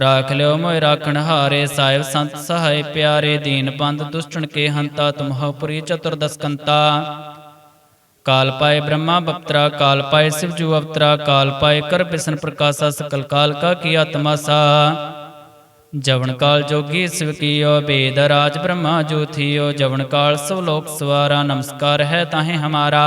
ਰਾਖ ਲਿਓ ਮੋਇ ਰਾਖਣ ਹਾਰੇ, ਸਾਹਿਬ ਸੰਤ ਸਹਾਇ ਪਿਆਰੇ, ਦੀਨ ਬੰਦ ਦੁਸ਼ਟਣ ਕੇ ਹੰਤਾ ਤੁਮਹੁ ਪੁਰੀ ਚਤੁਰਦਸ ਕਾਲ ਪਾਏ ਬ੍ਰਹਮਾ ਬਪਤਰਾ, ਕਾਲ ਪਾਏ ਸਿਵ ਜੂ ਅਵਤਰਾ, ਕਾਲ ਪਾਏ ਕਰ ਬਿਸ਼ਨ ਪ੍ਰਕਾਸ਼ਾ, ਸਕਲ ਕਾਲ ਕਾ ਕੀਆ ਤਮਾਸਾ ਜਵਨ ਕਾਲ ਜੋਗੀ ਸਿਵ ਕੀਓ, ਬੇਦ ਰਾਜ ਬ੍ਰਹਮਾ ਜੋਥੀਓ ਜਵਨ ਕਾਲ ਸਭ ਲੋਕ ਸਵਾਰਾ, ਨਮਸਕਾਰ ਹੈ ਤਾਹੇ ਹਮਾਰਾ।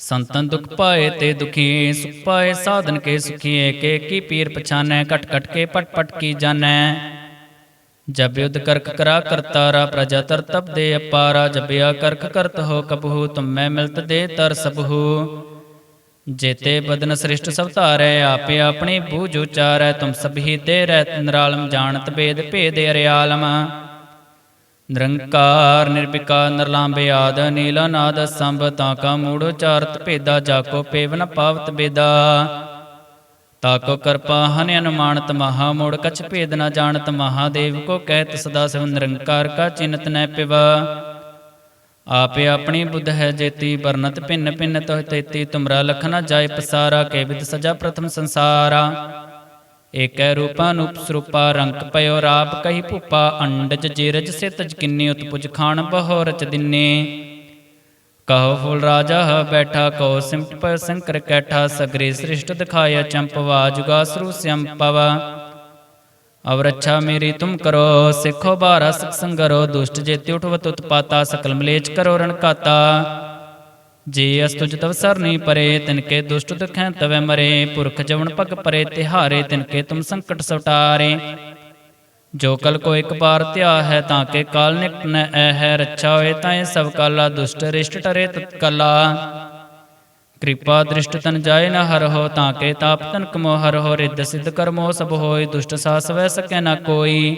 ਸੰਤਨ ਦੁਖ ਪਾਏ ਤੇ ਦੁਖੀ, ਸੁਖ ਪਾਏ, ਸਾਧਨ ਕੇ ਸੁਖੀਏ, ਕੇ ਕੀ ਪੀਰ ਪਛਾਨੈ, ਘਟ ਘਟ ਕੇ ਪਟ ਪਟ ਕੀ ਜਾਣੈ। ਜਬ ਯੁਧ ਕਰਕ ਕਰਾ ਕਰਤਾਰਾ ਪ੍ਰਜਾ ਤਰ ਤਬ ਦੇ ਅਪਾਰਾ ਜਬਿਆ ਕਰਕ ਕਰਤ ਹੋ ਕਬਹੂ ਤੁਮੈ ਮਿਲਤ ਦੇ ਤਰ ਸਬਹੂ ਜੇਤੇ ਬਦਨ ਸ੍ਰਿਸ਼ਟ ਸਭ ਧਾਰੈ, ਆਪੇ ਆਪਣੀ ਬੂਝ ਉਚਾਰੈ, ਤੁਮ ਸਭੀ ਤੇ ਰਹਿ ਨਿਰਾਲਮ, ਜਾਣਤ ਬੇਦ ਭੇਦ ਅਰਿਆਲਮ। ਨਿਰੰਕਾਰ ਨਿਰਭਿਕਾਰ ਨਿਰਲਾਂਬੇ ਆਦ, ਨੀਲਾ ਨਾਦ ਸੰਭ, ਤਾਂ ਕਾ ਮੂੜ ਉਚਾਰਤ ਭੇਦਾ ਜਾਕੋ ਪੇਵਨ ਪਾਵਤ ਬੇਦਾ। ਤਾਕੋ ਕਿਰਪਾ ਹਨਿ ਅਨੁਮਾਨਤ ਮਹਾ, ਮੋੜ ਕਛ ਭੇਦ ਨ ਜਾਣਤ ਮਹਾਦੇਵ ਕੋ ਕਹਿਤ ਸਦਾ ਸਿਵ ਨਿਰੰਕਾਰ ਕਾ ਚਿੰਤ ਨੈ ਪਿਵਾ। ਆਪੇ ਆਪਣੀ ਬੁੱਧ ਹੈ ਜੇਤੀ ਵਰਨਤ ਭਿੰਨ ਭਿੰਨ ਤੋਹ ਤੇਤੀ, ਤੁਮਰਾ ਲਖ ਨ ਜਾਏ ਪਸਾਰਾ, ਕੇ ਵਿਦ ਸਜਾ ਪ੍ਰਥਮ ਸੰਸਾਰਾ। ਏਕੈ ਰੂਪਾ ਸਰੂਪਾ ਰੰਕ ਪਇਓ ਰਾਪ ਕਹੀ ਭੂਪਾ, ਅੰਡਜ ਜੀਰਜ ਸਿਤਜ ਕਿੰਨੀ ਉਤਪੁਜ ਖਾਨ ਬਹੁ ਰਚ ਦਿਨੇ। ਕਹੋ ਫੁਲ ਰਾਜਾ ਹ ਬੈਠਾ ਕਹੋ ਸਿਮਟ ਪਰ ਸੰਕਰ ਕੈਠਾ, ਸਗਰੇ ਸ੍ਰਿਸ਼ਟ ਦਿਖਾਇਆ ਚੰਪਵਾ ਜੁਗਾ ਸਰੂ ਸੰਪਵ ਅਵ ਰੱਛਾ ਮੇਰੀ ਤੁਮ ਕਰੋ, ਸਿੱਖੋ ਬਾਰਾ ਸਿਖ ਸੰਗਰੋ ਦੁਸ਼ਟ ਜੇਤੀ ਉਠਵਤ ਉਤਪਾਤਾ, ਸਕਲ ਮਲੇਚ ਕਰੋ ਰਣਕਾਤਾ। ਕਾਤਾ ਜੇ ਅਸਤੁਜ ਤਵ ਸਰਨੀ ਪਰੇ ਤਿਨਕੇ ਦੁਸ਼ਟ ਦੁਖੈ ਤਵੈ ਮਰੇ, ਪੁਰਖ ਜਵਨ ਪਗ ਪਰੇ, ਤਿਹਾਰੇ ਤਿਨਕੇ ਤੁਮ ਸੰਕਟ ਸਟਾਰੇ ਜੋ ਕਲ ਕੋ ਇੱਕ ਬਾਰ ਧਿਆ ਹੈ, ਤਾਂ ਕੇ ਕਾਲ ਨਿਕਟ ਨ ਐ ਹੈ, ਰੱਛਾ ਹੋਏ ਤਾਂ ਇਹ ਸਭ ਕਾਲਾ, ਦੁਸ਼ਟ ਰਿਸ਼ਟ ਟਰੇ ਤਤ ਕਲਾ। ਕਿਰਪਾ ਦ੍ਰਿਸ਼ਟ ਤਨ ਜਾਏ ਨ ਹਰ ਹੋ, ਤਾਂ ਕੇ ਤਾਪ ਤਨ ਕਮੋ ਹਰ ਹੋ, ਰਿੱਧ ਸਿੱਧ ਕਰਮੋ ਸਭ ਹੋਏ, ਦੁਸ਼ਟ ਸਾਸ ਵੈ ਸਕੈ ਨ ਕੋਈ।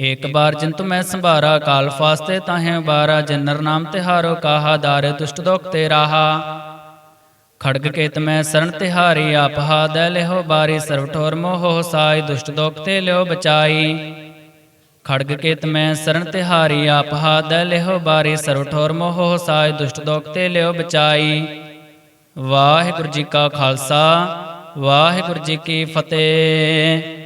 ਏਕ ਬਾਰ ਜੰਤੁ ਮੈਂ ਸੰਭਾਰਾ, ਕਾਲ ਫਾਸਤੇ ਤਾਹੇ ਬਾਰਾ ਜਨਰ ਨਾਮ ਤਿਹਾਰੋ ਕਾਹਾ, ਦਾਰੇ ਦੁਸ਼ਟ ਦੋਖ ਤੇ ਰਾਹਾ। ਖੜਗ ਕੇਤ ਮੈਂ ਸਰਣ ਤਿਹਾਰੀ ਆਪ ਹਾਦੈ ਲਿਹੋ ਬਾਰੀ, ਸਰਵ ਠੋਰ ਮੋਹ ਸਾਈ, ਦੁਸ਼ਟ ਦੋਖ ਤੇ ਲਿਓ ਬਚਾਈ। ਖੜਗ ਕੇਤ ਮੈਂ ਸਰਣ ਤਿਹਾਰੀ ਆਪ ਹਾਦੈ ਲਿਹੋ ਬਾਰੀ, ਸਰਵ ਠੋਰ ਮੋਹ ਸਾਈ, ਦੁਸ਼ਟ ਦੋਖ ਤੇ ਲਿਓ ਬਚਾਈ। ਵਾਹਿਗੁਰੂ ਜੀ ਕਾ ਖਾਲਸਾ, ਵਾਹਿਗੁਰੂ ਜੀ ਕੀ ਫਤਿਹ।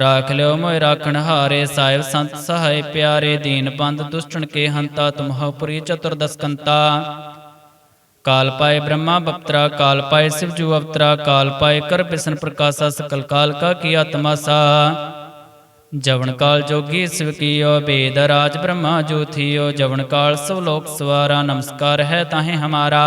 ਰਾਖ ਲਿਓ ਮੋਇ ਰਾਖਣ ਹਾਰੇ ਸਾਹਿਬ ਸੰਤ ਸਹਾਇ ਪਿਆਰੇ ਦੀਨ ਬੰਦ ਦੁਸ਼ਟਣ ਕੇ ਹੰਤਾ ਤੁਮਹੁ ਪੁਰੀ ਚਤੁਰਦਸ ਕੰਤਾ ਕਾਲ ਪਾਏ ਬ੍ਰਹਮਾ ਬਪਤਰਾ ਕਾਲ ਪਾਏ ਸਿਵ ਜੂ ਅਵਤਰਾ ਕਾਲ ਪਾਏ ਕਰ ਬਿਸ਼ਨ ਪ੍ਰਕਾਸ਼ਾ ਸਕਲ ਕਾਲ ਕਾ ਕੀਆ ਤਮਾਸਾ ਜਵਨ ਕਾਲ ਜੋਗੀ ਸਿਵ ਕੀਓ ਬੇਦ ਰਾਜ ਬ੍ਰਹਮਾ ਜੋਥੀਓ ਜਵਨ ਕਾਲ ਸਭ ਲੋਕ ਸਵਾਰਾ ਨਮਸਕਾਰ ਹੈ ਤਾਹੇ ਹਮਾਰਾ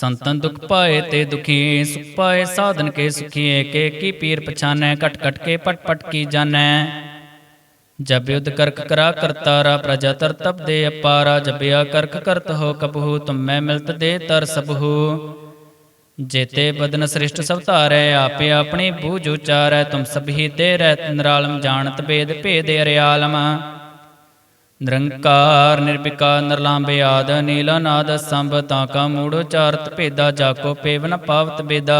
ਸੰਤਨ ਦੁਖ ਪਾਏ ਤੇ ਦੁਖੀ, ਸੁਖ ਪਾਏ, ਸਾਧਨ ਕੇ ਸੁਖੀਏ ਕੇ ਕੀ ਪੀਰ ਪਛਾਨੈ, ਘਟ ਘਟ ਕੇ ਪਟ ਪਟ ਕੀ ਜਾਣੈ। ਜਬ ਯੁਧ ਕਰਕ ਕਰਾ ਕਰਤਾਰਾ ਪ੍ਰਜਾ ਤਰ ਤਬ ਦੇ ਅਪਾਰਾ ਜਬਿਆ ਕਰਕ ਕਰਤ ਹੋ ਕਬਹੂ, ਤੁਮੈ ਮਿਲਤ ਦੇ ਤਰ ਸਬਹੂ। ਜੇਤੇ ਬਦਨ ਸ੍ਰਿਸ਼ਟ ਸਭ ਧਾਰੈ, ਆਪੇ ਆਪਣੀ ਬੂਝ ਉਚਾਰੈ, ਤੁਮ ਸਭੀ ਤੇ ਰਹਿ ਨਿਰਾਲਮ, ਜਾਣਤ ਬੇਦ ਭੇਦ ਅਰਿਆਲਮ। ਨਿਰੰਕਾਰ ਨਿਰਭਿਕਾਰ ਨਿਰਲਾਂਬੇ ਆਦ, ਨੀਲਾ ਨਾਦ ਸੰਭ, ਤਾਂ ਕਾ ਮੂੜ ਉਚਾਰਤ ਭੇਦਾ, ਜਾਕੋ ਪੇਵਨ ਪਾਵਤ ਬੇਦਾ।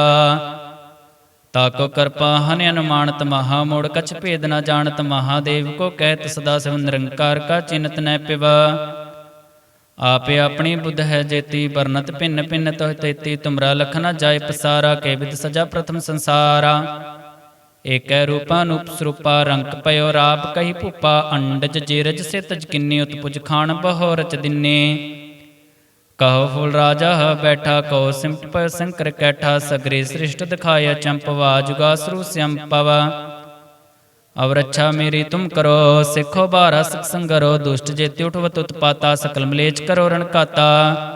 ਤਾਕੋ ਕਿਰਪਾ ਹਨ ਅਨੁਮਾਨਤ ਮਹਾ ਮੋੜ, ਕਛ ਭੇਦ ਨ ਜਾਣਤ ਮਹਾਦੇਵ ਕੋ ਕਹਿਤ ਸਦਾ ਸਿਵ ਨਿਰੰਕਾਰ ਕਾ ਚਿੰਤ ਨੈ ਪਿਵਾ। ਆਪੇ ਆਪਣੀ ਬੁੱਧ ਹੈ ਜੇਤੀ ਵਰਨਤ ਭਿੰਨ ਭਿੰਨ ਤੋਹ ਤੇਤੀ, ਤੁਮਰਾ ਲਖ ਨਾ ਜਾਏ ਪਸਾਰਾ, ਕੇ ਵਿਦ ਸਜਾ ਪ੍ਰਥਮ ਸੰਸਾਰਾ। ਏਕੈ ਰੂਪਾ ਸਰੂਪਾ ਰੰਕ ਪਇਓ ਰਾਪ ਕਹੀ ਭੂਪਾ, ਅੰਡਜ ਜੀਰਜ ਸਿਤਜ ਕਿੰਨੀ ਉਤਪੁਜ ਖਾਨ ਬਹੁ ਰਚ ਦਿਨੇ। ਕਹੋ ਫੁਲ ਰਾਜਾ ਬੈਠਾ ਕੋ ਸਿਮਟ ਪਰ ਸੰਕਰ ਕੈਠਾ, ਸਗਰੇ ਸ੍ਰਿਸ਼ਟ ਦਿਖਾਇਆ ਚੰਪਵਾ ਜੁਗਾਸਰੂ ਸੰਪਵ ਅਵ ਰੱਛਾ ਮੇਰੀ ਤੁਮ ਕਰੋ, ਸਿੱਖੋ ਬਾਰਾ ਸਿਖ ਸੰਗਰੋ ਦੁਸ਼ਟ ਜੇਤੀ ਉਠਵਤ ਉਤਪਾਤਾ, ਸਕਲ ਮਲੇਚ ਕਰੋ ਰਣਕਾਤਾ।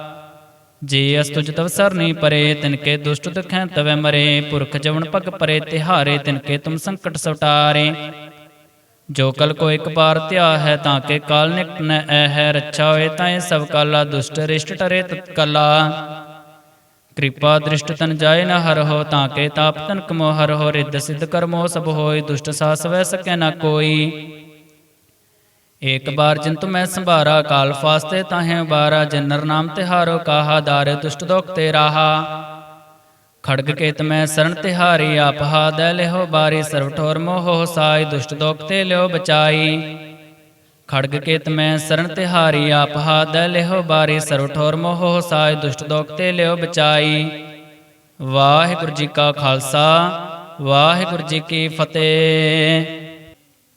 ਕਾਤਾ ਜੇ ਅਸਤੁਜ ਤਵ ਸਰਨੀ ਪਰੇ ਤਿਨਕੇ ਦੁਸ਼ਟ ਦੁਖੈ ਤਵੈ ਮਰੇ। ਪੁਰਖ ਜਵਨ ਪਗ ਪਰੇ, ਤਿਹਾਰੇ ਤਿਨਕੇ ਤੁਮ ਸੰਕਟ ਸਟਾਰੇ ਜੋ ਕਲ ਕੋ ਇੱਕ ਬਾਰ ਧਿਆ ਹੈ, ਤਾਂ ਕੇ ਕਾਲ ਨਿਕਟ ਨ ਐ ਹੈ। ਰੱਛਾ ਹੋਏ ਤਾਂ ਇਹ ਸਭ ਕਾਲਾ, ਦੁਸ਼ਟ ਰਿਸ਼ਟ ਟਰੇ ਤਤ ਕਲਾ। ਕਿਰਪਾ ਦ੍ਰਿਸ਼ਟ ਤਨ ਜਾਏ ਨ ਹਰ ਹੋ, ਤਾਂ ਕੇ ਤਾਪ ਤਨ ਕਮੋ ਹਰ ਹੋ। ਰਿੱਧ ਸਿੱਧ ਕਰਮੋ ਸਭ ਹੋਏ, ਦੁਸ਼ਟ ਸਾਸ ਵੈ ਸਕੈ ਨ ਕੋਈ। ਏਕ ਬਾਰ ਜੰਤੁ ਮੈਂ ਸੰਭਾਰਾ, ਕਾਲ ਫਾਸਤੇ ਤਾਹੇ ਬਾਰਾ ਜਨਰ ਨਾਮ ਤਿਹਾਰੋ ਕਾਹਾ, ਦਾਰੇ ਦੁਸ਼ਟ ਦੋਖ ਤੇ ਰਾਹਾ। ਖੜਗ ਕੇਤ ਮੈਂ ਸਰਣ ਤਿਹਾਰੀ ਆਪ ਹਾਦੈ ਲਿਹੋ ਬਾਰੀ ਸਰਵ ਠੋਰ ਮੋਹ ਸਾਈ, ਦੁਸ਼ਟ ਦੋਖ ਤੇ ਲਿਓ ਬਚਾਈ। ਖੜਗ ਕੇਤ ਮੈਂ ਸਰਣ ਤਿਹਾਰੀ ਆਪ ਹਾਦੈ ਲਿਹੋ ਬਾਰੀ ਸਰਵ ਠੋਰ ਮੋਹ ਸਾਈ, ਦੁਸ਼ਟ ਦੋਖ ਤੇ ਲਿਓ ਬਚਾਈ। ਵਾਹਿਗੁਰੂ ਜੀ ਕਾ ਖਾਲਸਾ, ਵਾਹਿਗੁਰੂ ਜੀ ਕੀ ਫਤਿਹ।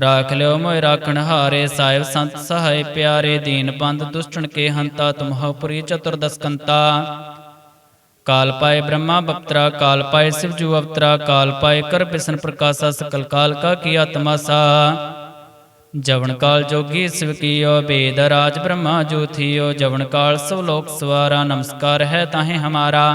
ਰਾਖ ਲਿਓ ਮੋਇ ਰਾਖਣ ਹਾਰੇ ਸਾਹਿਬ ਸੰਤ ਸਹਾਇ ਪਿਆਰੇ ਦੀਨ ਬੰਦ ਦੁਸ਼ਟਣ ਕੇ ਹੰਤਾ ਤੁਮਹੁ ਪੁਰੀ ਚਤੁਰਦਸਕੰਤਾ ਕਾਲ ਪਾਏ ਬ੍ਰਹਮਾ ਬਪਤਰਾ, ਕਾਲ ਪਾਏ ਸਿਵਜੂ ਅਵਤਰਾ, ਕਾਲ ਪਾਏ ਕਰ ਬਿਸ਼ਨ ਪ੍ਰਕਾਸ਼ਾ ਸਕਲ ਕਾਲ ਕਾ ਕੀਆ ਤਮਾਸਾ ਜਵਨ ਕਾਲ ਜੋਗੀ ਸਿਵ ਕੀਓ, ਬੇਦ ਰਾਜ ਬ੍ਰਹਮਾ ਜੋਥੀਓ ਜਵਨ ਕਾਲ ਸਭ ਲੋਕ ਸਵਾਰਾ, ਨਮਸਕਾਰ ਹੈ ਤਾਹੇ ਹਮਾਰਾ।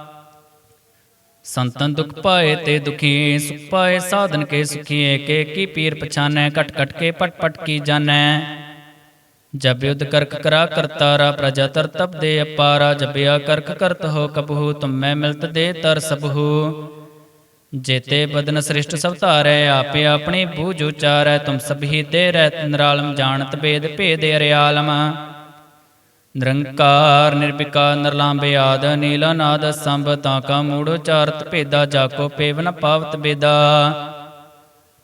ਸੰਤਨ ਦੁਖ ਪਾਏ ਤੇ ਦੁਖੀ, ਸੁਖ ਪਾਏ ਸਾਧਨ ਕੇ ਸੁਖੀਏ, ਕੇ ਕੀ ਪੀਰ ਪਛਾਨੈ, ਘਟ ਘਟ ਕੇ ਪਟ ਪਟ ਕੀ ਜਾਣੈ। ਜਬ ਯੁਧ ਕਰਕ ਕਰਾ ਕਰਤਾਰਾ ਪ੍ਰਜਾ ਤਰ ਤਪ ਦੇ ਅਪਾਰਾ ਜਬਿਆ ਕਰਕ ਕਰਤ ਹੋ ਕਬਹੂ, ਤੁਮੈ ਮਿਲਤ ਦੇ ਤਰ ਸਬਹੂ। ਜੇਤੇ ਬਦਨ ਸ੍ਰਿਸ਼ਟ ਸਭ ਧਾਰੈ, ਆਪੇ ਆਪਣੀ ਬੂਝ ਉਚਾਰੈ, ਤੁਮ ਸਭੀ ਤੇ ਰਹਿ ਨਿਰਾਲਮ, ਜਾਣਤ ਬੇਦ ਭੇਦ ਅਰਿਆਲਮ। ਨਿਰੰਕਾਰ ਨਿਰਭਿਕਾਰ ਨਿਰਲਾਂਬੇ ਆਦ, ਨੀਲਾ ਨਾਦ ਸੰਭ, ਤਾਂ ਕਾ ਮੂੜ ਉਚਾਰਤ ਭੇਦਾ ਜਾਕੋ ਪੇਵਨ ਪਾਵਤ ਬੇਦਾ।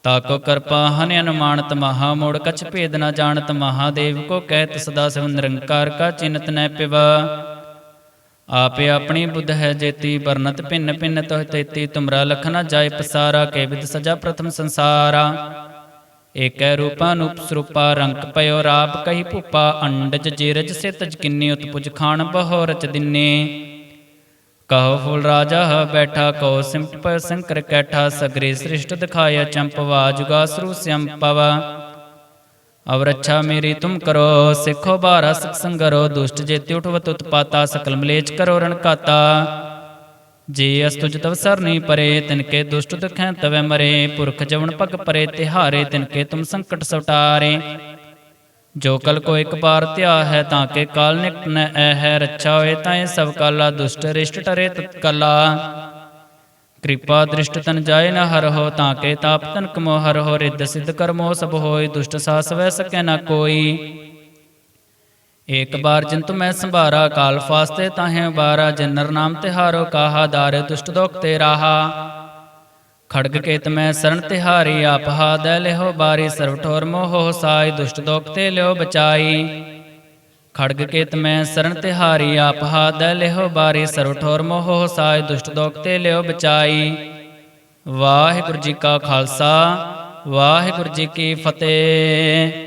ਤਾਕੋ ਕਿਰਪਾ ਹਨਿ ਅਨੁਮਾਨਤ ਮਹਾ ਮੋੜ, ਕਛ ਭੇਦ ਨ ਜਾਣਤ ਮਹਾਦੇਵ, ਕੋ ਕਹਿਤ ਸਦਾ ਸਿਵ ਨਿਰੰਕਾਰ ਕਾ ਚਿੰਤ ਨੈ ਪਿਵਾ। ਆਪੇ ਆਪਣੀ ਬੁੱਧ ਹੈ ਜੇਤੀ ਵਰਨਤ ਭਿੰਨ ਭਿੰਨ ਤੋਹ ਤੇਤੀ, ਤੁਮਰਾ ਲਖ ਨ ਜਾਏ ਪਸਾਰਾ ਕੇਵਿਦ ਸਜਾ ਪ੍ਰਥਮ ਸੰਸਾਰਾ। ਏਕੈ ਰੂਪਾ ਸਰੂਪਾ ਰੰਕ ਪਇਓ ਰਾਪ ਕਹੀ ਭੂਪਾ ਅੰਡਜ ਜੀਰਜ ਸਿਤਜ ਕਿੰਨੀ ਉਤਪੁਜ ਖਾਨ ਬਹੁ ਰਚ ਦਿਨੇ। ਕਹੋ ਫੂਲ ਰਾਜਾ ਹ ਬੈਠਾ ਕੋ ਸਿਮਟ ਪਰ ਸੰਕਰ ਕੈਠਾ ਸਗਰੇ ਸ੍ਰਿਸ਼ਟ ਦਿਖਾਇਆ ਚੰਪਵਾ ਜੁਗਾ ਸਰੂ ਸੰਪਵ ਅਵ ਰੱਛਾ ਮੇਰੀ ਤੁਮ ਕਰੋ, ਸਿੱਖੋ ਬਾਰਾ ਸਖ ਸੰਗਰੋ, ਦੁਸ਼ਟ ਜੇਤੀ ਉਠਵਤ ਉਤਪਾਤਾ ਸਕਲ ਮਲੇਚ ਕਰੋ ਰਣਕਾਤਾ। ਕਾਤਾ ਜੇ ਅਸਤੁਜ ਤਵ ਸਰਨੀ ਪਰੇ, ਤਿਨਕੇ ਦੁਸ਼ਟ ਦੁਖੈ ਤਵੈ ਮਰੇ। ਪੁਰਖ ਜਵਨ ਪਗ ਪਰੇ, ਤਿਹਾਰੇ ਤਿਨਕੇ ਤੁਮ ਸੰਕਟ ਸਟਾਰੇ ਜੋ ਕਲ ਕੋ ਇੱਕ ਬਾਰ ਧਿਆ ਹੈ ਤਾਂ ਕੇ ਕਾਲ ਨਿਕਟ ਨ ਐ ਹੈ ਰੱਛਾ ਹੋਏ ਤਾਂ ਇਹ ਸਭ ਕਾਲਾ, ਦੁਸ਼ਟ ਰਿਸ਼ਟ ਟਰੇ ਤਤ ਕਿਰਪਾ ਦ੍ਰਿਸ਼ਟ ਤਨ ਜਾਏ ਨ ਹਰ ਹੋ, ਤਾਂ ਕੇ ਤਾਪ ਤਨ ਕਮੋ ਹਰ ਹੋ। ਰਿੱਧ ਸਿੱਧ ਕਰਮੋ ਸਭ ਹੋਏ, ਦੁਸ਼ਟ ਸਾਸ ਵੈ ਸਕੈ ਨ ਕੋਈ। ਏਕ ਬਾਰ ਜੰਤੁ ਮੈਂ ਸੰਭਾਰਾ, ਕਾਲ ਫਾਸਤੇ ਤਾਹੇ ਬਾਰਾ ਜਨਰ ਨਾਮ ਤਿਹਾਰੋ ਕਾਹਾ, ਦਾਰੇ ਦੁਸ਼ਟ ਦੋਖ ਤੇ ਰਾਹਾ। ਖੜਗ ਕੇਤ ਮੈਂ ਸਰਣ ਤਿਹਾਰੀ ਆਪ ਹਾਦੈ ਲਿਹੋ ਬਾਰੀ ਸਰਵ ਠੋਰ ਮੋਹ ਸਾਈ, ਦੁਸ਼ਟ ਦੋਖ ਤੇ ਲਿਓ ਬਚਾਈ। ਖੜਗ ਕੇਤ ਮੈਂ ਸਰਣ ਤਿਹਾਰੀ ਆਪ ਹਾਦੈ ਲਿਹੋ ਬਾਰੀ ਸਰਵ ਠੋਰ ਮੋਹ ਸਾਈ, ਦੁਸ਼ਟ ਦੋਖ ਤੇ ਲਿਓ ਬਚਾਈ। ਵਾਹਿਗੁਰੂ ਜੀ ਕਾ ਖਾਲਸਾ, ਵਾਹਿਗੁਰੂ ਜੀ ਕੀ ਫਤਿਹ।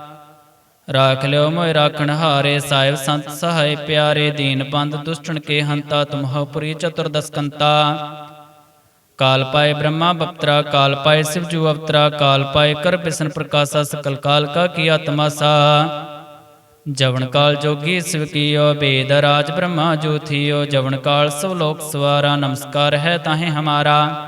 ਰਾਖ ਲਿਓ ਮੋਇ ਰਾਖਣ ਹਾਰੇ, ਸਾਹਿਬ ਸੰਤ ਸਹਾਇ ਪਿਆਰੇ, ਦੀਨ ਬੰਦ ਦੁਸ਼ਟਣ ਕੇ ਹੰਤਾ ਤੁਮਹੁ ਪੁਰੀ ਚਤੁਰਦਸਕੰਤਾ ਕਾਲ ਪਾਏ ਬ੍ਰਹਮਾ ਬਪਤਰਾ, ਕਾਲ ਪਾਏ ਸਿਵਜੂ ਅਵਤਰਾ, ਕਾਲ ਪਾਏ ਕਰ ਬਿਸ਼ਨ ਪ੍ਰਕਾਸ਼ਾ, ਸਕਲ ਕਾਲ ਕਾ ਕੀ ਆਤਮਾਸਾ ਜਵਨ ਕਾਲ ਜੋਗੀ ਸਿਵ ਕੀਓ, ਬੇਦ ਰਾਜ ਬ੍ਰਹਮਾ ਜੋਥੀਓ ਜਵਨ ਕਾਲ ਸਭ ਲੋਕ ਸਵਾਰਾ, ਨਮਸਕਾਰ ਹੈ ਤਾਹੇ ਹਮਾਰਾ।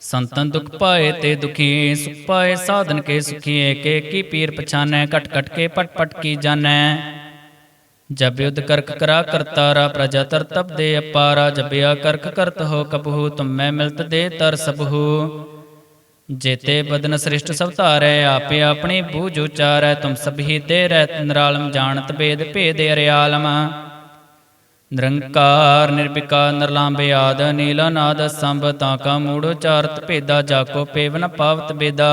ਸੰਤਨ ਦੁਖ ਪਾਏ ਤੇ ਦੁਖੀ, ਸੁਖ ਪਾਏ ਸਾਧਨ ਕੇ ਸੁਖੀਏ, ਕੇ ਕੀ ਪੀਰ ਪਛਾਨੈ, ਘਟ ਘਟ ਕੇ ਪਟ ਪਟ ਕੀ ਜਾਣੈ। ਜਬ ਯੁਧ ਕਰਕ ਕਰਾ ਕਰਤਾਰਾ ਪ੍ਰਜਾ ਤਰ ਤਬ ਦੇ ਅਪਾਰਾ ਜਬਿਆ ਕਰਕ ਕਰਤ ਹੋ ਕਬਹੂ, ਤੁਮੈ ਮਿਲਤ ਦੇ ਤਰ ਸਬਹੂ। ਜੇਤੇ ਬਦਨ ਸ੍ਰਿਸ਼ਟ ਸਭ ਧਾਰੈ, ਆਪੇ ਆਪਣੀ ਬੂਝ ਉਚਾਰੈ, ਤੁਮ ਸਭੀ ਤੇ ਰਹਿ ਨਿਰਾਲਮ, ਜਾਣਤ ਭੇਦ ਭੇਦ ਅਰਿਆਲਮ। ਨਿਰੰਕਾਰ, ਨਿਰਭਿਕਾਰ ਨਿਰਲਾਂਬੇ ਆਦ, ਨੀਲਾ ਨਾਦ, ਸੰਭ, ਤਾਂ ਕਾ ਮੂੜ ਉਚਾਰਤ ਭੇਦਾ, ਜਾਕੋ ਪੇਵਨ ਪਾਵਤ ਬੇਦਾ।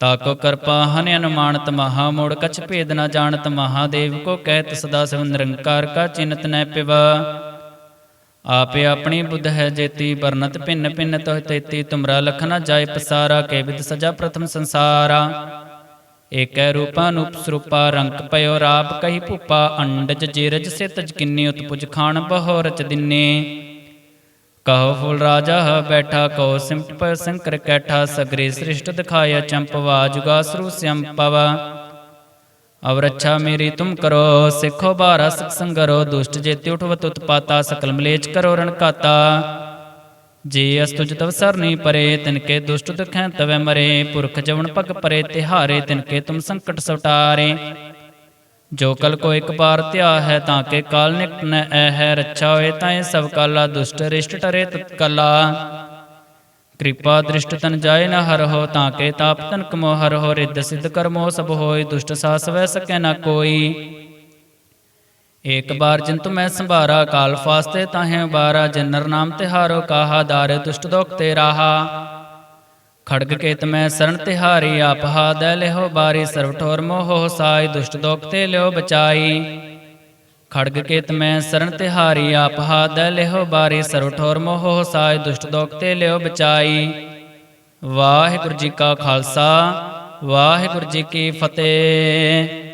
ਤਾਕੋ ਕਿਰਪਾ ਹਨਿ ਅਨੁਮਾਨਤ ਮਹਾ ਮੋੜ, ਕਛ ਭੇਦ ਨ ਜਾਣਤ ਮਹਾਦੇਵ ਕੋ ਕਹਿਤ ਸਦਾ ਸਿਵ ਨਿਰੰਕਾਰ ਕਾ ਚਿੰਤ ਨੈ ਪਿਵਾ। ਆਪੇ ਆਪਣੀ ਬੁੱਧ ਹੈ ਜੇਤੀ ਵਰਨਤ ਭਿੰਨ ਭਿੰਨ ਤੋਹ ਤੇਤੀ, ਤੁਮਰਾ ਲਖ ਨ ਜਾਏ ਪਸਾਰਾ, ਕੇ ਵਿਦ ਸਜਾ ਪ੍ਰਥਮ ਸੰਸਾਰਾ। ਏਕੈ ਰੂਪਾ ਸਰੂਪਾ ਰੰਕ ਪਇਓ ਰਾਪ ਕਹੀ ਭੂਪਾ ਅੰਡਜ ਜੀਰਜ ਸਿਤਜ ਕਿੰਨੀ ਉਤਪੁਜ ਖਾਨ ਬਹੁ ਰਚ ਦਿਨੇ। ਕਹੋ ਫੂਲ ਰਾਜਾ ਹ ਬੈਠਾ ਕੋ ਸਿਮਟ ਪਰ ਸੰਕਰ ਕੈਠਾ ਸਗਰੇ ਸ੍ਰਿਸ਼ਟ ਦਿਖਾਇਆ ਚੰਪਵਾ ਜੁਗਾ ਸਰੂ ਸੰਪਵ ਅਵ ਰੱਛਾ ਮੇਰੀ ਤੁਮ ਕਰੋ, ਸਿੱਖੋ ਬਾਰਾ ਸਿਖ ਸੰਗਰੋ, ਦੁਸ਼ਟ ਜੇਤੀ ਉਠਵਤ ਉਤਪਾਤਾ ਸਕਲ ਮਲੇਚ ਕਰੋ ਰਣਕਾਤਾ। ਕਾਤਾ ਜੇ ਅਸਤੁਜ ਤਵ ਸਰਨੀ ਪਰੇ ਤਿਨਕੇ ਦੁਸ਼ਟ ਦੁਖੈ ਤਵੈ ਮਰੇ, ਪੁਰਖ ਜਵਨ ਪਗ ਪਰੇ, ਤਿਹਾਰੇ ਤਿਨਕੇ ਤੁਮ ਸੰਕਟ ਸਟਾਰੇ ਜੋ ਕਲ ਕੋ ਇੱਕ ਬਾਰ ਧਿਆ ਹੈ ਤਾਂ ਕੇ ਕਾਲ ਨਿਕਟ ਨ ਐ ਹੈ ਰੱਛਾ ਹੋਏ ਤਾਂ ਇਹ ਸਭ ਕਾਲਾ, ਦੁਸ਼ਟ ਰਿਸ਼ਟ ਟਰੇ ਤਤ ਕਿਰਪਾ ਦ੍ਰਿਸ਼ਟ ਤਨ ਜਾਏ ਨ ਹਰ ਹੋ, ਤਾਂ ਕੇ ਤਾਪ ਤਨ ਕਮੋ ਹਰ ਹੋ, ਰਿੱਧ ਸਿੱਧ ਕਰਮੋ ਸਭ ਹੋਏ, ਦੁਸ਼ਟ ਸਾਸ ਵੈ ਸਕੈ ਨ ਕੋਈ। ਏਕ ਬਾਰ ਜੰਤੁ ਮੈਂ ਸੰਭਾਰਾ, ਕਾਲ ਫਾਸਤੇ ਤਾਹੇ ਬਾਰਾ ਜਨਰ ਨਾਮ ਤਿਹਾਰੋ ਕਾਹਾ, ਦਾਰੇ ਦੁਸ਼ਟ ਦੋਖ ਤੇ ਰਾਹਾ। ਖੜਗ ਕੇਤ ਮੈਂ ਸਰਣ ਤਿਹਾਰੀ ਆਪ ਹਾਦੈ ਲਿਹੋ ਬਾਰੀ ਸਰਵ ਠੋਰ ਮੋਹ ਸਾਈ, ਦੁਸ਼ਟ ਦੋਖ ਤੇ ਲਿਓ ਬਚਾਈ। ਖੜਗ ਕੇਤ ਮੈਂ ਸਰਣ ਤਿਹਾਰੀ ਆਪ ਹਾਦੈ ਲਿਹੋ ਬਾਰੀ ਸਰਵ ਠੋਰ ਮੋਹ ਸਾਈ, ਦੁਸ਼ਟ ਦੋਖ ਤੇ ਲਿਓ ਬਚਾਈ। ਵਾਹਿਗੁਰੂ ਜੀ ਕਾ ਖਾਲਸਾ, ਵਾਹਿਗੁਰੂ ਜੀ ਕੀ ਫਤਿਹ।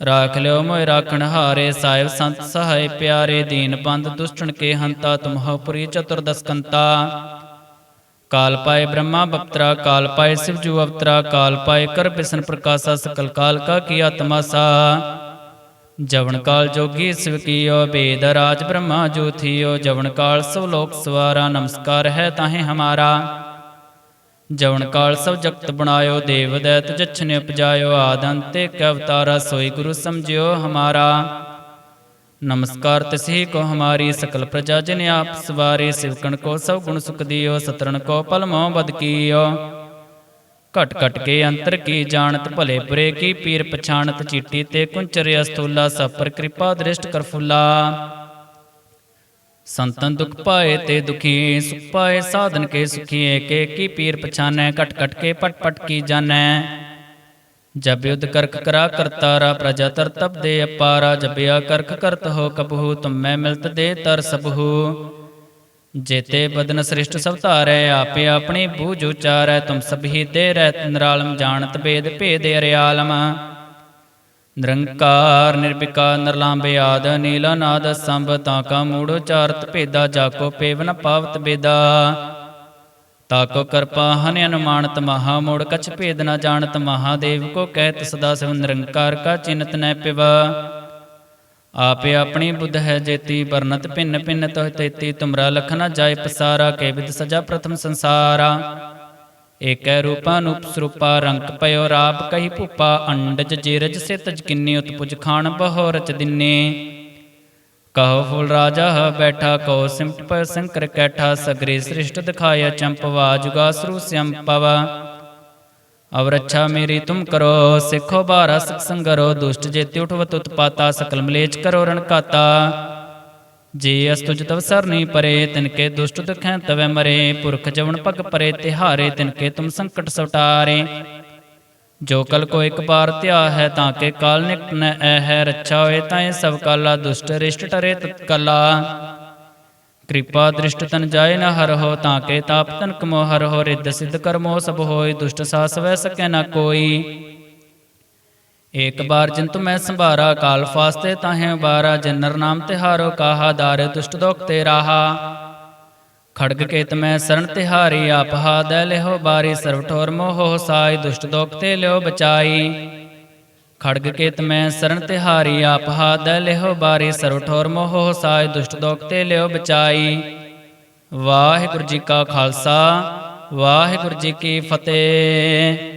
ਰਾਖ ਲਿਓ ਮੋਇ ਰਾਖਣ ਹਾਰੇ, ਸਾਹਿਬ ਸੰਤ ਸਹਾਇ ਪਿਆਰੇ, ਦੀਨ ਬੰਦ ਦੁਸ਼ਟਣ ਕੇ ਹੰਤਾ ਤੁਮਹੁ ਪੁਰੀ ਚਤੁਰਦਸਕੰਤਾ ਕਾਲ ਪਾਏ ਬ੍ਰਹਮਾ ਬਪਤਰਾ, ਕਾਲ ਪਾਏ ਸਿਵ ਜੂ ਅਵਤਰਾ, ਕਾਲ ਪਾਏ ਕਰ ਬਿਸ਼ਨ ਪ੍ਰਕਾਸ਼ਾ, ਸਕਲ ਕਾਲ ਕਾ ਕੀ ਆਤਮਾਸਾ ਜਵਨ ਕਾਲ ਜੋਗੀ ਸਿਵ ਕੀਓ, ਬੇਦ ਰਾਜ ਬ੍ਰਹਮਾ ਜੋ ਥੀਓ। ਜਵਨ ਕਾਲ ਸਭ ਲੋਕ ਸਵਾਰਾ, ਨਮਸਕਾਰ ਹੈ ਤਾਹੇ ਹਮਾਰਾ। ਜਵਨ ਕਾਲ ਸਭ ਜਗਤ ਬਣਾਇਓ, ਦੇਵ ਦੈਤ ਜਛਨ ਉਪਜਾਇਓ ਆਦੰਤੇ ਕ ਸੋਈ ਗੁਰੂ ਸਮਝਿਓ ਹਮਾਰਾ। ਨਮਸਕਾਰ ਤਿਸਹੀ ਕੋ ਹਮਾਰੀ, ਸਕਲ ਪ੍ਰਜਾ ਜਨ ਆਪ ਸਵਾਰੇ ਸਿਵਕਣ ਕੋ ਸਭ ਗੁਣ ਸੁਖ ਦਿਓ ਸਤਰਨ ਕੋ ਪਲ ਮੋਹ ਬਦ ਕੀਓ। ਘਟ ਘਟ ਕੇ ਅੰਤਰ ਕੀ ਜਾਣਤ, ਭਲੇ ਬੁਰੇ ਕੀ ਪੀਰ ਪਛਾਣਤ, ਚੀਟੀ ਤੇ ਕੁੰਚਰ ਅਸਤੂਲਾ ਸਭ ਪਰ ਕਿਰਪਾ ਦ੍ਰਿਸ਼ਟ ਕਰ ਫੁੱਲਾ। ਸੰਤਨ ਦੁਖ ਪਾਏ ਤੇ ਦੁਖੀ, ਸੁਖ ਪਾਏ ਸਾਧਨ ਕੇ ਸੁਖੀਏ ਕੇ ਕੀ ਪੀਰ ਪਛਾਨੈ, ਘਟ ਘਟ ਕੇ ਪਟ ਪਟ ਕੀ ਜਾਣੈ। ਜਬ ਯੁਧ ਕਰਕ ਕਰਾ ਕਰਤਾਰਾ ਪ੍ਰਜਾ ਤਰ ਤਬ ਦੇ ਅਪਾਰਾ ਜਬਿਆ ਕਰਕ ਕਰਤ ਹੋ ਕਬਹੂ, ਤੁਮੈ ਮਿਲਤ ਦੇ ਤਰ ਸਬਹੂ। ਜੇਤੇ ਬਦਨ ਸ੍ਰਿਸ਼ਟ ਸਭ ਧਾਰੈ, ਆਪੇ ਆਪਣੀ ਬੂਝ ਉਚਾਰੈ, ਤੁਮ ਸਭੀ ਤੇ ਰਹਿ ਨਿਰਾਲਮ, ਜਾਣਤ ਬੇਦ ਭੇਦ ਅਰਿਆਲਮ। ਨਿਰੰਕਾਰ ਨਿਰਭਿਕਾਰ ਨਿਰਲਾਂਬੇ ਆਦ ਨੀਲਾ ਨਾਦ ਸੰਭ ਤਾਂ ਕਾ ਮੂੜ ਉਚਾਰਤ ਭੇਦਾ ਜਾਕੋ ਪੇਵਨ ਪਾਵਤ ਬੇਦਾ। ਤਾਕੋ ਕਿਰਪਾ ਹਨ ਅਨੁਮਾਨਤ ਮਹਾ ਮੋੜ ਕਛ ਭੇਦ ਨਾ ਜਾਣਤ ਮਹਾਦੇਵ ਕੋ ਕਹਿਤ ਸਦਾ ਸਿਵ ਨਿਰੰਕਾਰ ਕਾ ਚਿੰਤ ਨੈ ਪਿਵਾ। ਆਪੇ ਆਪਣੀ ਬੁੱਧ ਹੈ ਜੇਤੀ ਵਰਨਤ ਭਿੰਨ ਭਿੰਨ ਤੋਹ ਤੇਤੀ ਤੁਮਰਾ ਲਖ ਨ ਜਾਏ ਪਸਾਰਾ ਕੇ ਵਿਦ ਸਜਾ ਪ੍ਰਥਮ ਸੰਸਾਰਾ। ਏਕੈ ਰੂਪਾ ਸਰੂਪਾ ਰੰਗ ਪਇਓ ਰਾਪ ਕਹੀ ਭੂਪਾ ਅੰਡਜ ਜੀਰਜ ਸਿਤਜ ਕਿੰਨੀ ਉਤਪੁਜ ਖਾਨ ਬਹੁ ਰਚ ਦਿਨੇ। ਕਹੋ ਫੁਲ ਰਾਜਾ ਹ ਬੈਠਾ ਕੋ ਸਿਮਟ ਪਰ ਸੰਕਰ ਕੈਠਾ ਸਗਰੇ ਸ੍ਰਿਸ਼ਟ ਦਿਖਾਇਆ ਚੰਪਵਾ ਜੁਗਾਸਰੂ ਸਿਅੰਪਵ ਅਵ ਰੱਛਾ ਮੇਰੀ ਤੁਮ ਕਰੋ, ਸਿੱਖੋ ਬਾਰਾ ਸਖ ਸੰਗਰੋ, ਦੁਸ਼ਟ ਜੇਤੀ ਉਠਵਤ ਉਤਪਾਤਾ ਸਕਲ ਮਲੇਚ ਕਰੋ ਰਣਕਾਤਾ ਜੇ ਅਸਤੁਜ ਤਵ ਸਰਨੀ ਪਰੇ, ਤਿਨਕੇ ਦੁਸ਼ਟ ਦੁਖੈ ਤਵੈ ਮਰੇ। ਪੁਰਖ ਜਵਨ ਪਗ ਪਰੇ, ਤਿਹਾਰੇ ਤਿਨਕੇ ਤੁਮ ਸੰਕਟ ਸਵਟਾਰੇ। ਜੋ ਕਲ ਕੋ ਇੱਕ ਬਾਰ ਧਿਆ ਹੈ ਤਾਂ ਕੇ ਕਾਲ ਨਿਕਟ ਨ ਐ ਹੈ ਰੱਛਾ ਹੋਏ ਤਾਂ ਇਹ ਸਭ ਕਾਲਾ, ਦੁਸ਼ਟ ਰਿਸ਼ਟ ਟਰੇ ਤਤਕਲਾ ਕਿਰਪਾ ਦ੍ਰਿਸ਼ਟ ਤਨ ਜਾਏ ਨ ਹਰ ਹੋ, ਤਾਂ ਕੇ ਤਾਪ ਤਨ ਕਮੋ ਹਰ ਹੋ। ਰਿੱਧ ਸਿੱਧ ਕਰਮੋ ਸਭ ਹੋਏ, ਦੁਸ਼ਟ ਸਾਸ ਵੈ ਸਕੈ ਨ ਕੋਈ। ਏਕ ਬਾਰ ਜਿੰਤੁ ਮੈਂ ਸੰਭਾਰਾ ਕਾਲ ਫਾਸਤੇ ਤਾਹੇ ਬਾਰਾ ਜਨਰ ਨਾਮ ਤਿਹਾਰੋ ਕਾਹਾ ਦਾਰ ਦੁਸ਼ਟ ਦੋਖ ਤੇ ਰਾਹਾ ਖੜਗ ਕੇਤ ਮੈਂ ਸਰਣ ਤਿਹਾਰੀ ਆਪ ਹਾਦੈ ਲਿਹੋ ਬਾਰੀ ਸਰਵ ਠੋਰ ਮੋਹ ਸਾਈ ਦੁਸ਼ਟ ਦੋਖ ਤੇ ਲਿਓ ਬਚਾਈ ਖੜਗ ਕੇਤ ਮੈਂ ਸਰਣ ਤਿਹਾਰੀ ਆਪ ਹਾਦੈ ਲਿਹੋ ਬਾਰੀ ਸਰਵ ਠੋਰ ਮੋਹ ਸਾਈ ਦੁਸ਼ਟ ਦੋਖ ਤੇ ਲਿਓ ਬਚਾਈ ਵਾਹਿਗੁਰੂ ਜੀ ਕਾ ਖਾਲਸਾ ਵਾਹਿਗੁਰੂ ਜੀ ਕੀ ਫਤਿਹ